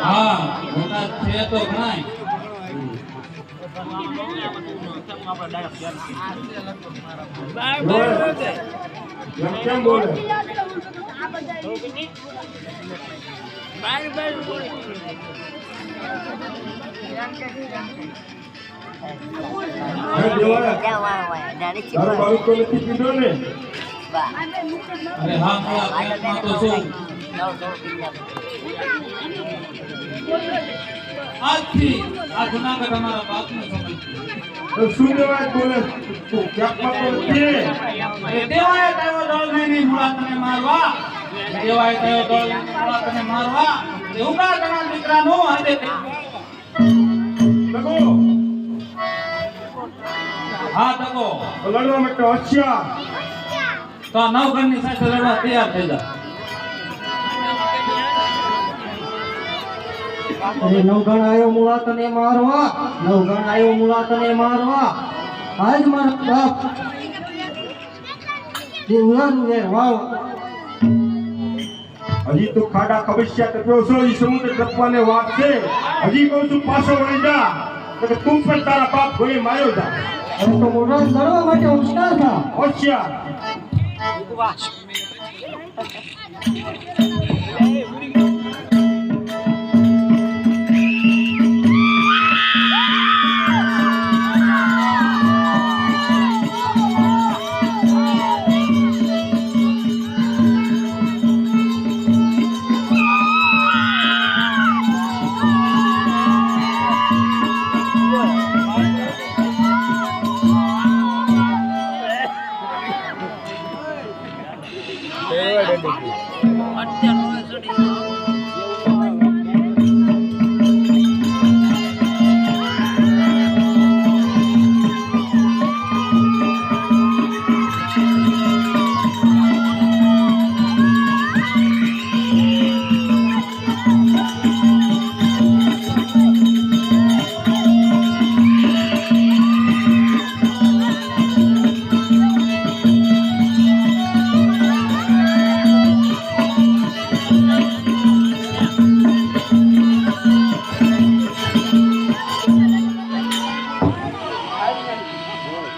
હા મોટા છે તો ઘણાય બોલે. એમ કેમ બોલે હે દેવાય તારો બાળક તો નથી પીધો ને અરે હા મોળા પેટમાં તો શું આજથી આ જુનાગઢ અમારા બાપનો સમય છે. તો શું બોલે? તું ક્યાંકમાં તો નથી અરે દેવાય કયો દળવીની મુળા તને મારવા. દેવાય કયો દળવીની મુળા તને મારવા. એ ઊભા ઘણા દીકરાનું હાથે લગો હા તકો લડવા માટે હોશિયાર. તો આ નવગણની સાથે લડવા તૈયાર થઈ જા. અરે નવગણ આયો મુળા તને મારવા નવગણ આયો મુળા તને મારવા. આજ મારો બાપ વાવ. હજી તો ખાડા કબસ્યા કર્યો છો ઈ સમુદ્ર ટપવાને વાત છે? હજી કહું છું પાછો વળી જા. તો કે તું પણ તારા બાપ ભણી માર્યો જા. તો મોઢા લડવા માટે હોશિયાર થા. હોશિયાર. Watch. Hatta Rosa.